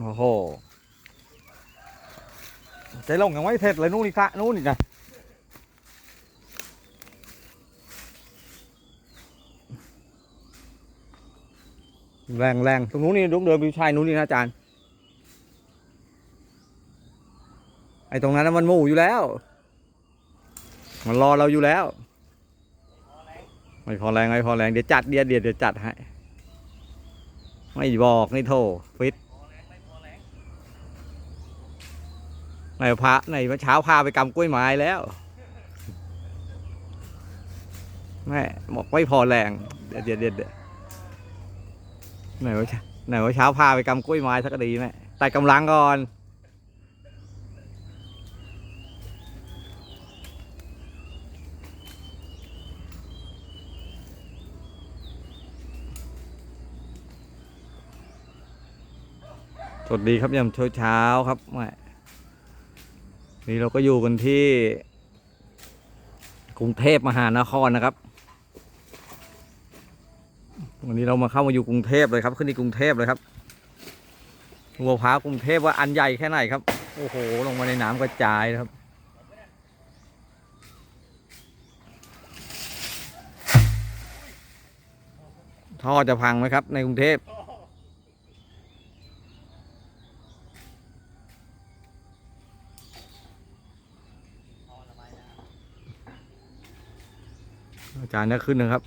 โอ้โหใจลงยังไม่เสร็จเลยนู่นอีกสระนู่นอีกนะแรงแรงตรงนู้นนี่ลุกเดินไปชายนู้นนี่นะอาจารย์ไอ้ตรงนั้นมันหมู่อยู่แล้ว มันรอเราอยู่แล้วไม่พอแรงไม่พอแรงเดี๋ยวจัดเดี๋ยวเดี๋ยวจัดให้ไม่บอกนี่โทฟิต ไหนพาไหนเมื่อเช้าพาไปกำกล้วยไม้แล้วแม่บอกไม่พอแรง เดี๋ยวเดี๋ยวเดี๋ยวเดี๋ยวไหนว่าไหนว่าเช้าพาไปกำกล้วยไม้สักดีไหมแต่กำลังก่อนสวัสดีครับยามเช้าเช้าครับแม่ นี่เราก็อยู่กันที่ กรุงเทพมหานครนะครับ วันนี้เรามาเข้ามาอยู่กรุงเทพเลยครับ ขึ้นที่กรุงเทพเลยครับหัวพร้าวกรุงเทพว่าอันใหญ่แค่ไหนครับ โอ้โห ลงมาในน้ำกระจายนะครับท่อจะพังไหมครับในกรุงเทพ อาจารย์นี่ขึ้นนะครับ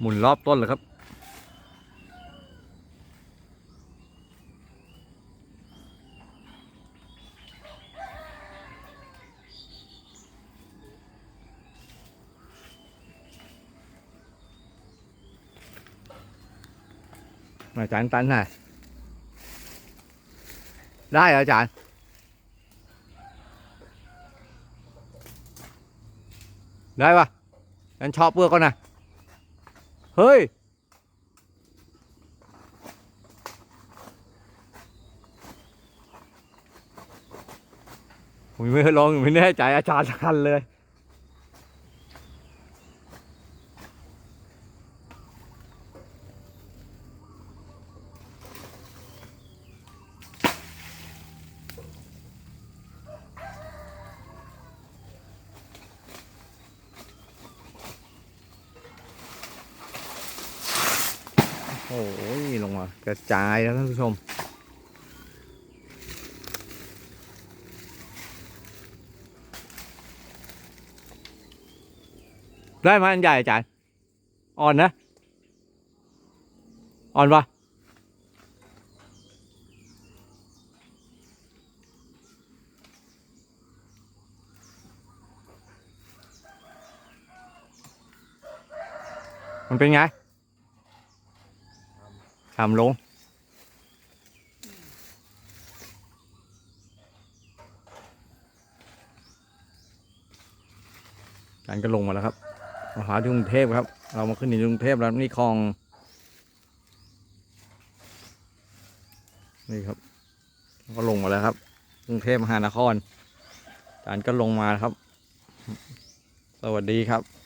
หมุนรอบต้นเลยครับ อาจารย์ตันน่ะได้อาจารย์ ได้ปะงั้นชอบเปลือกก่อนนะ เฮ้ย ผมไม่เคยลองไม่แน่ใจอาจารย์ทันเลย โอ้ยลงมากระจายแล้วท่านผู้ชม ได้ไหมอันใหญ่อาจายอ่อนนะ อ่อนปะมันเป็นไง ทำลง การก็ลงมาแล้วครับมาหาที่กรุงเทพครับ เรามาขึ้นที่กรุงเทพแล้วนี่คลอง นี่ครับ ก็ลงมาแล้วครับ กรุงเทพมหานครการก็ลงมาครับ สวัสดีครับ